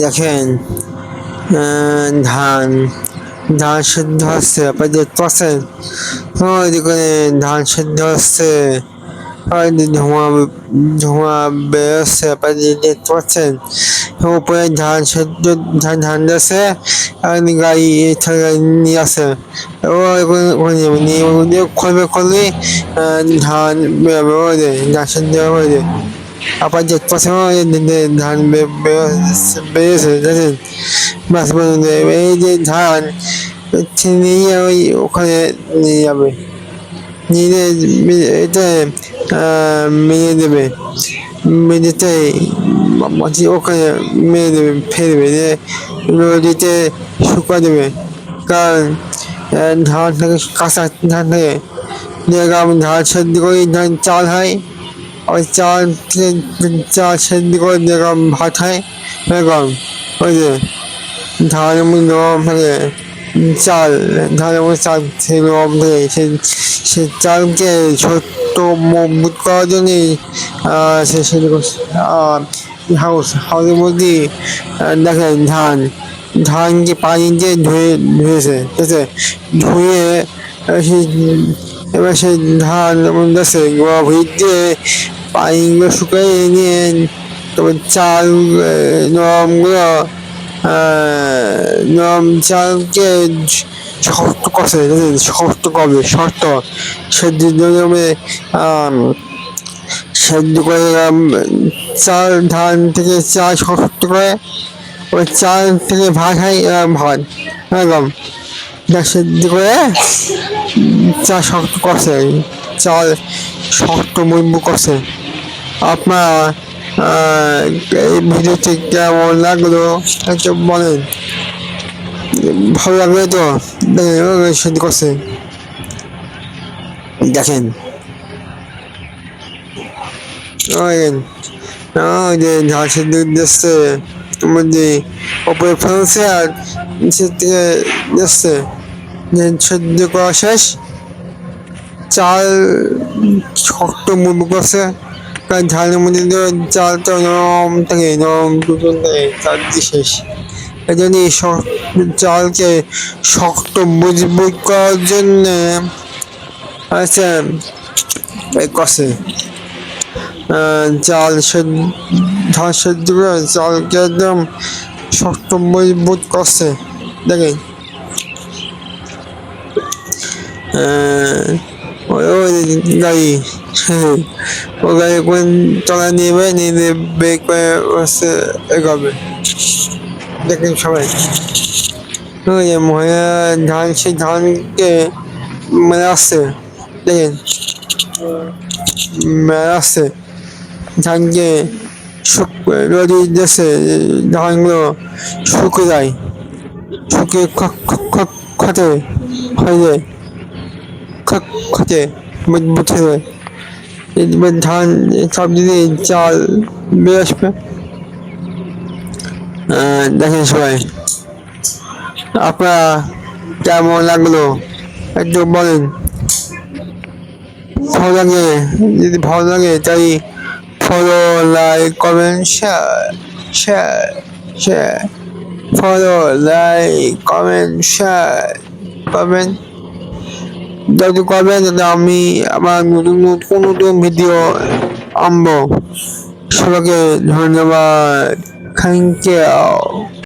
দেখেন ধান ধান সেদ্ধ হচ্ছে আপনি দেখতে পাচ্ছেন ওইদিকে ধান সেদ্ধ হচ্ছে ধোঁয়া ধোঁয়া বেরোচ্ছে আপনি দেখতে পাচ্ছেন উপরে ধান সেদ্ধ ধান ধান দিয়েছে আর গাড়ি গাড়ি নিয়ে আসে ও নিয়ে খুলবে খুললে ধান বেরোবে ওই ধান সেদ্ধ হয়ে যায় ওই যে ধান বে- বেরোচ্ছে বেরিয়েছে দেখেন বাস পর্যন্ত এই যে ধান নিয়ে ওই ওখানে নিয়ে যাবে নিয়ে এটা মেরে দেবে মেরেতে মাঝে ওখানে মেরে দেবে ফেলবে দিয়ে নদীতে শুকা দেবে কারণ ধান থেকে কাঁচা ধান থেকে ধান সেদ্ধ করে ধান চাল হয় ওই চাল চাল সেদ্ধ করে যেরকম ভাত হয় এরকম ওই যে ধানের মধ্যে নরম থাকে চাল, ধানের মধ্যে চাল সেই নরম থাকে সে সে চালকে ছোট্ট মজবুত করার জন্যই সে সেদ্ধ হাউস, হাউসের মধ্যে দেখেন ধান ধানকে পানি দিয়ে ধুয়ে, ধুয়েছে, ঠিক আছে? ধুয়ে এবার সেই ধান আছে ভিত দিয়ে পানিগুলো শুকিয়ে নিয়ে চাল নরমগুলো নরম চালকে শক্ত করছে শক্ত শক্ত। সেদ্ধ সেদ্ধ করে চাল, ধান থেকে চাল শক্ত করে চাল থেকে হয় এরকম ভাত এরকম। যা সেদ্ধ করে চা শক্ত চাল শক্ত করছে। আপনার এই ভিডিওটি কেমন লাগল? একটু বলেন। ভালো লাগবে তো? করছে। দেখেন। যে ঝাল সেদ্ধ দিচ্ছে ওপরে ফেলছে আর নিচের থেকে দিচ্ছে। যে সেদ্ধ করা শেষ। চাল শক্ত মুখ করছে। কারণ ঝালের মধ্যে চালটা নরম থাকে নরম টুকরো থাকে চাল দিয়ে শেষ এই চালকে শক্ত মজবুত করার জন্য এই কষে চাল ধান সেদ্ধ করে চালকে একদম শক্ত মজবুত করছে দেখেন গাড়ি হ্যাঁ, ও গাড়ি কোন তলা নেবে নিয়ে নিয়ে বের করে হচ্ছে সবাই মহিলা ধান সেই ধানকে মেরে আসছে দেখেন আসছে ধানকে শুক রোদি দেশে ধানগুলো শুকে যায় খতে হয়ে যায় খতে হয়ে ধান, সব দিকে চাল বের আসবে দেখেন সবাই। আপনারা কেমন লাগল? একটু বলেন। ভালো লাগে? যদি ভালো লাগে, তাই follow like comment share share share follow like comment share করবেন যদি করবেন তাহলে আমি আমার নতুন নতুন নতুন ভিডিও আনব। সবাইকে ধন্যবাদ। Thank you